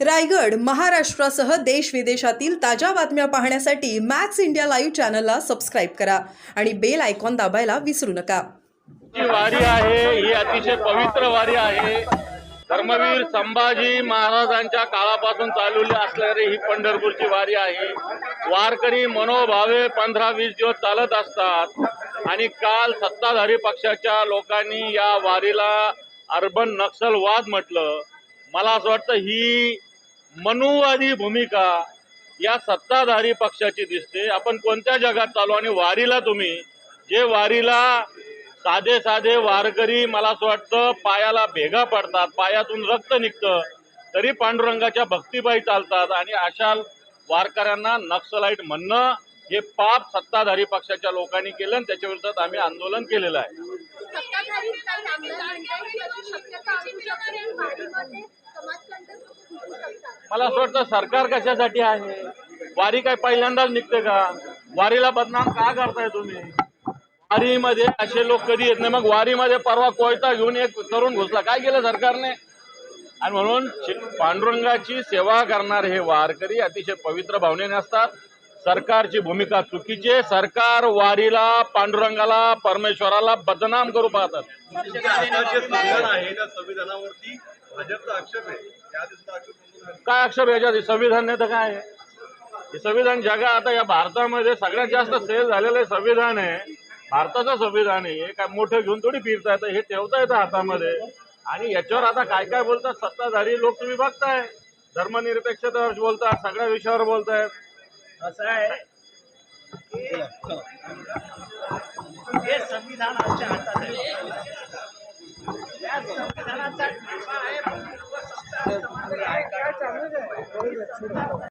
रायगड महाराष्ट्रासह देश विदेशातील ताज्या बातम्या पाहण्यासाठी मॅक्स इंडिया लाईव्ह चॅनलला सबस्क्राईब करा आणि बेल आयकॉन दाबायला विसरू नका. जी वारी आहे ही अतिशय पवित्र वारी आहे. धर्मवीर संभाजी महाराजांच्या काळापासून चालवली असणारी ही पंढरपूरची वारी आहे. वारकरी मनोभावे पंधरा वीस दिवस चालत असतात आणि काल सत्ताधारी पक्षाच्या लोकांनी या वारीला अर्बन नक्षलवाद म्हटलं. मला असं वाटतं ही मनुवादी भूमिका या सत्ताधारी पक्षाची दिसते. आपण कोणत्या जगात चालू आणि वारीला तुम्ही? जे वारीला साधे साधे वारकरी मला असं वाटतं पायाला भेगा पडतात पायातून रक्त निघतं तरी पांडुरंगाच्या भक्तिपायी चालतात आणि अशा वारकऱ्यांना नक्सलाईट म्हणणं हे पाप सत्ताधारी पक्षाच्या लोकांनी केलं आणि त्याच्या विरोधात आम्ही आंदोलन केलेलं आहे सत्ताधारी काही आमदार म्हणतात की अशी शक्यता असू शकते की वारीमध्ये समाजकंटक होऊ शकतात मला असं वाटतं सरकार कशासाठी आहे? वारी काय पहिल्यांदाच निघते का? वारीला बदनाम का करताय तुम्ही? वारीमध्ये असे लोक कधी येत नाही. मग वारीमध्ये परवा कोयता घेऊन एक तरुण घुसला. काय केलं सरकारने? आणि म्हणून पांडुरंगाची सेवा करणारे हे वारकरी अतिशय पवित्र भावनेने असतात. सरकारची भूमिका चुकीची आहे. सरकार वारीला पांडुरंगाला परमेश्वराला बदनाम करू पाहतात. आक्षेप काय अक्षर याच्यात संविधान नाही तर काय आहे? हे संविधान जगा. आता या भारतामध्ये सगळ्यात जास्त सेल झालेलं संविधान आहे. भारताचं संविधान आहे. काय मोठं घेऊन थोडी फिरता येतं हे ठेवता येतं हातामध्ये. आणि याच्यावर आता काय काय बोलतात? सत्ताधारी लोक तुम्ही बघताय. धर्मनिरपेक्षतेवर बोलतात सगळ्या विषयावर बोलतायत. असं आहे. हे संविधान आमच्या हातात आहे. या संविधानाचा ठेवा आहे.